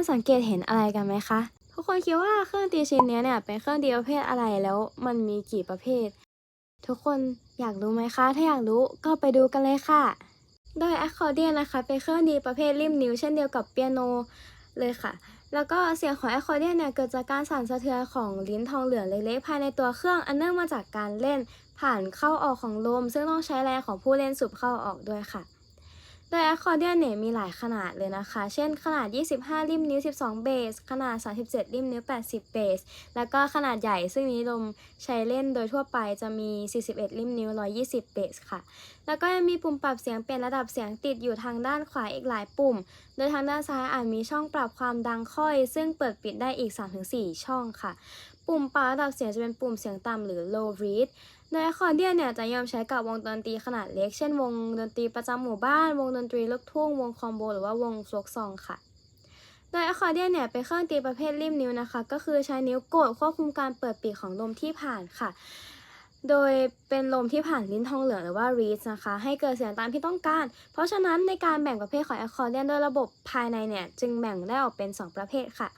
คนสังเกตเห็นอะไรกันไหมคะ ทุกคนคิดว่าเครื่องตีชิ้นนี้เนี่ยเป็นเครื่องดีประเภทอะไรแล้วมันมีกี่ประเภท ทุกคนอยากรู้ไหมคะ ถ้าอยากรู้ก็ไปดูกันเลยค่ะ โดยแอะคอร์เดียนนะคะเป็นเครื่องดีประเภทริมนิ้วเช่นเดียวกับเปียโนเลยค่ะ แล้วก็เสียงของแอะคอร์เดียนเนี่ยเกิดจากการสั่นสะเทือนของลิ้นทองเหลืองเล็กๆภายในตัวเครื่องอันเนื่องมาจากการเล่นผ่านเข้าออกของลม ซึ่งต้องใช้แรงของผู้เล่นสูบเข้าออกด้วยค่ะ โดยอะคอร์เดียนเนี่ยมีหลายขนาดเลยนะคะ เช่นขนาด 25 ริมนิ้ว 12 เบส ขนาด 37 ริมนิ้ว 80 เบส แล้วก็ขนาดใหญ่ซึ่งนิยมใช้เล่นโดยทั่วไปจะมี 41 ริมนิ้ว 120 เบสค่ะ แล้วก็ยังมีปุ่มปรับเสียงเปลี่ยนระดับเสียงติดอยู่ทางด้านขวาอีกหลายปุ่ม โดยทางด้านซ้ายอาจมีช่องปรับความดังค่อย ซึ่งเปิดปิดได้อีก 3-4 ช่องค่ะ ปุ่มปรับระดับเสียงจะเป็นปุ่มเสียงต่ำหรือ low reed โดยอะคอร์เดียนเนี่ยจะนิยมใช้กับวงดนตรีขนาดเล็ก เช่นวงดนตรีประจำหมู่บ้าน วงดนตรีลูกทุ่ง วงคอมโบ หรือว่าวงฟลกซองค่ะ โดยอะคอร์เดียนเนี่ยเป็นเครื่องตีประเภทริมนิ้วนะคะ ก็คือใช้นิ้วกดควบคุมการเปิดปิดของลมที่ผ่านค่ะ โดยเป็นลมที่ผ่านลิ้นทองเหลืองหรือว่า reed นะคะ ให้เกิดเสียงตามที่ต้องการ เพราะฉะนั้นในการแบ่งประเภทของอะคอร์เดียนโดยระบบภายในเนี่ยจึงแบ่งได้ออกเป็น 2 ประเภทค่ะ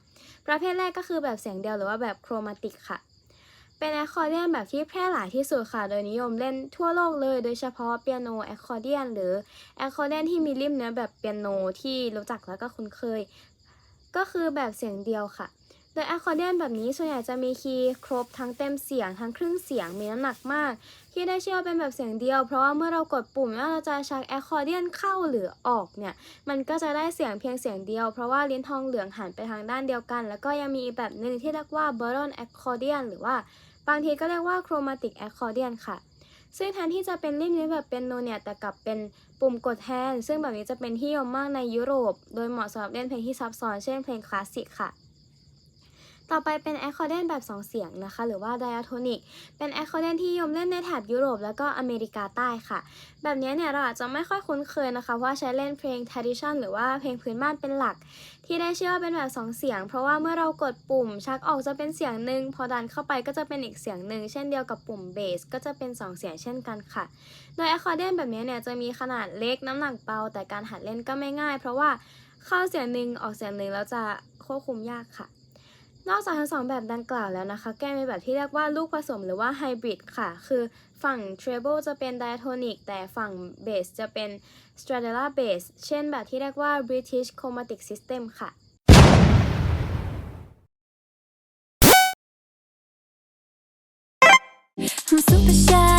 ประเภทแรกก็คือแบบเสียงเดียวหรือว่าแบบโครมาติกค่ะ เป็นแอะคอร์เดียนแบบที่แพร่หลายที่สุดค่ะ โดยนิยมเล่นทั่วโลกเลย โดยเฉพาะเปียโนแอะคอร์เดียนหรือแอะคอร์เดียนที่มีริมเนื้อแบบเปียโนที่รู้จักแล้วก็คุ้นเคย ก็คือแบบเสียงเดียวค่ะ โดยแอะคอร์เดียนแบบนี้ส่วนใหญ่จะมีคีย์ครบทั้งเต็มเสียงทั้งครึ่งเสียงมีน้ำหนักมาก ที่ได้เชื่อว่าเป็นแบบเสียงเดียว เพราะว่าเมื่อเรากดปุ่มไม่ว่าเราจะชักแอะคอร์เดียนเข้าหรือออกเนี่ยมันก็จะได้เสียงเพียงเสียงเดียว เพราะว่าลิ้นทองเหลืองหันไปทางด้านเดียวกัน แล้วก็ยังมีแบบหนึ่งที่เรียกว่า baron accordion หรือว่า บางทีก็เรียกว่า chromatic accordion ค่ะ ซึ่งแทนที่จะเป็นริมนี้แบบเป็นโนเนี่ย แต่กลับเป็นปุ่มกดแทน ซึ่งแบบนี้จะเป็นที่นิยมมากในยุโรป โดยเหมาะสำหรับเล่นเพลงที่ซับซ้อน เช่นเพลงคลาสสิกค่ะ ต่อไปเป็นแอคคอร์เดนแบบ2 เสียงนะคะ หรือว่าไดอะโทนิกเป็นแอคคอร์เดนที่นิยมเล่นในแถบยุโรปแล้วก็อเมริกาใต้ค่ะ แบบนี้เนี่ยเราอาจจะไม่ค่อยคุ้นเคยนะคะเพราะว่าใช้เล่นเพลง tradition หรือว่าเพลงพื้นบ้านเป็นหลัก ที่ได้ชื่อว่าเป็นแบบ 2 เสียง เพราะว่าเมื่อเรากดปุ่มชักออกจะเป็นเสียงหนึ่งพอดันเข้าไปก็จะเป็นอีกเสียงหนึ่งเช่นเดียวกับปุ่มเบสก็จะเป็น 2 เสียงเช่นกันค่ะ โดยแอะคอร์เดนแบบนี้เนี่ยจะมีขนาดเล็กน้ำหนักเบาแต่การหัดเล่นก็ไม่ง่าย เพราะว่าเข้าเสียงหนึ่งออกเสียงหนึ่งแล้วจะควบคุมยากค่ะ นอกจากทั้งสองแบบดังกล่าวแล้วนะคะ แก้มีแบบที่เรียกว่าลูกผสมหรือว่าไฮบริดค่ะ คือฝั่ง treble จะเป็นไดโทนิกแต่ฝั่งเบสจะเป็น stradella b a s เช่นแบบที่เรียกว่า British chromatic system ค่ะ I'm super shy